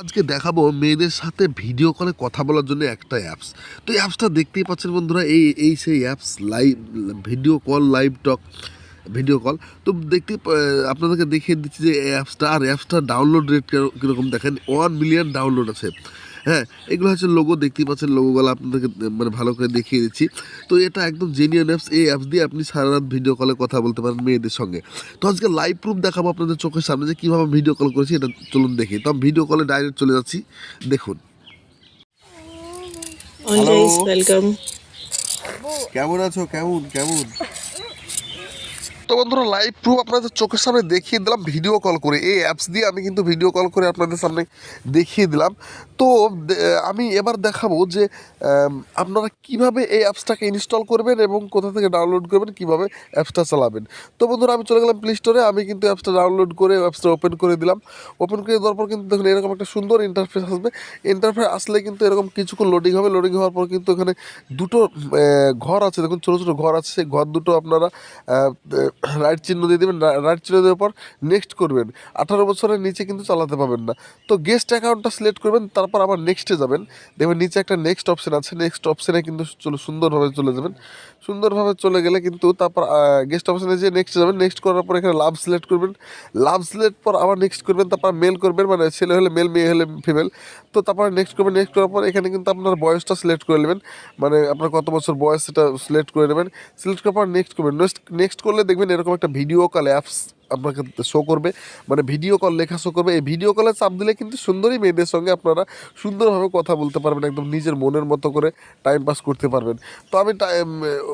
আজকে দেখাবো মেয়েদের সাথে ভিডিও কলে কথা বলার জন্য একটা অ্যাপস তো এই অ্যাপসটা দেখতেই পাচ্ছেন বন্ধুরা, এই এই সেই apps live video call live talk video call তো দেখতে আপনাদেরকে দেখিয়ে দিচ্ছি যে অ্যাপসটা আর অ্যাপসটা ডাউনলোড রেট কীরকম দেখেন? ওয়ান মিলিয়ন ডাউনলোড আছে। হ্যাঁ এগুলো হচ্ছে লোগো দেখতেই পাচ্ছেন লোগোগুলো আপনাদেরকে মানে ভালো করে দেখিয়ে দিচ্ছি। তো এটা একদম জেনিয়ান অ্যাপস এই অ্যাপস দিয়ে আপনি সারা রাত ভিডিও কলে কথা বলতে পারেন মেয়েদের সঙ্গে। তো আজকে লাইভ প্রুফ দেখাবো আপনাদের চোখের সামনে যে কীভাবে ভিডিও কল করেছি এটা চলুন দেখি। তো ভিডিও কলে ডাইরেক্ট চলে যাচ্ছি দেখুন. কেমন আছো? কেমন? কেমন? তো বন্ধুরা লাইভ প্রুফ আপনাদের চোখের সামনে দেখিয়ে দিলাম ভিডিও কল করে। এই অ্যাপস দিয়ে আমি কিন্তু ভিডিও কল করে আপনাদের সামনে দেখিয়ে দিলাম। তো আমি এবার দেখাবো যে আপনারা কীভাবে এই অ্যাপসটাকে ইনস্টল করবেন এবং কোথা থেকে ডাউনলোড করবেন, কীভাবে অ্যাপসটা চালাবেন। তো বন্ধুরা, আমি চলে গেলাম প্লে স্টোরে আমি কিন্তু অ্যাপসটা ডাউনলোড করে অ্যাপসটা ওপেন করে দিলাম। ওপেন করে দেওয়ার পর কিন্তু দেখুন, এরকম একটা সুন্দর ইন্টারফেস আসবে। ইন্টারফেস আসলে কিন্তু এরকম কিছুক্ষণ লোডিং হবে। লোডিং হওয়ার পর কিন্তু এখানে দুটো ঘর আছে। দেখুন, ছোটো ছোটো ঘর আছে। সেই ঘর দুটো আপনারা রাইট চিহ্ন দিয়ে দেবেন রাইট চিহ্ন দেওয়ার পর নেক্সট করবেন। আঠারো বছরের নিচে কিন্তু চালাতে পাবেন না। তো গেস্ট অ্যাকাউন্টটা সিলেক্ট করবেন, তারপর আবার নেক্সটে যাবেন। দেখবেন নিচে একটা নেক্সট অপশান আছে। নেক্সট অপশানে কিন্তু চলে সুন্দরভাবে চলে যাবেন। সুন্দরভাবে চলে গেলে কিন্তু তারপর গেস্ট অপশানে যে নেক্সট যাবেন। নেক্সট করার পর এখানে লাভ সিলেক্ট করবেন। লাভ সিলেক্ট পর আবার নেক্সট করবেন। তারপর মেল করবেন মানে ছেলে হলে মেল মেয়ে হলে ফিমেল তো তারপর নেক্সট করবেন। নেক্সট করার পর এখানে কিন্তু আপনার বয়সটা সিলেক্ট করে নেবেন। মানে আপনার কত বছর বয়স সেটা সিলেক্ট করে নেবেন। সিলেক্ট করার পর নেক্সট করবেন। নেক্সট নেক্সট করলে দেখবেন এরকম একটা ভিডিও কল অ্যাপস আপনাকে শো করবে। মানে ভিডিও কল লেখা শো করবে। এই ভিডিও কলে চাপ দিলে কিন্তু সুন্দরই মেয়েদের সঙ্গে আপনারা সুন্দরভাবে কথা বলতে পারবেন, একদম নিজের মনের মতো করে টাইম পাস করতে পারবেন। তো আমি টাইম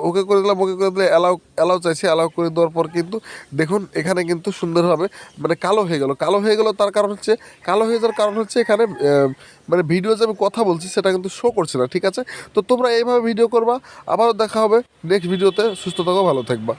ওকে করে দিলাম, ওকে করে দিলে অ্যালাউ অ্যালাউ চাইছি অ্যালাউ করে দেওয়ার পর কিন্তু দেখুন এখানে কিন্তু সুন্দরভাবে মানে কালো হয়ে গেল। কালো হয়ে গেল তার কারণ হচ্ছে, কালো হয়ে যাওয়ার কারণ হচ্ছে এখানে মানে ভিডিও যে আমি কথা বলছি সেটা কিন্তু শো করছে না, ঠিক আছে? তো তোমরা এইভাবে ভিডিও করবা। আবারও দেখা হবে নেক্সট ভিডিওতে সুস্থ থাকো, ভালো থাকবা।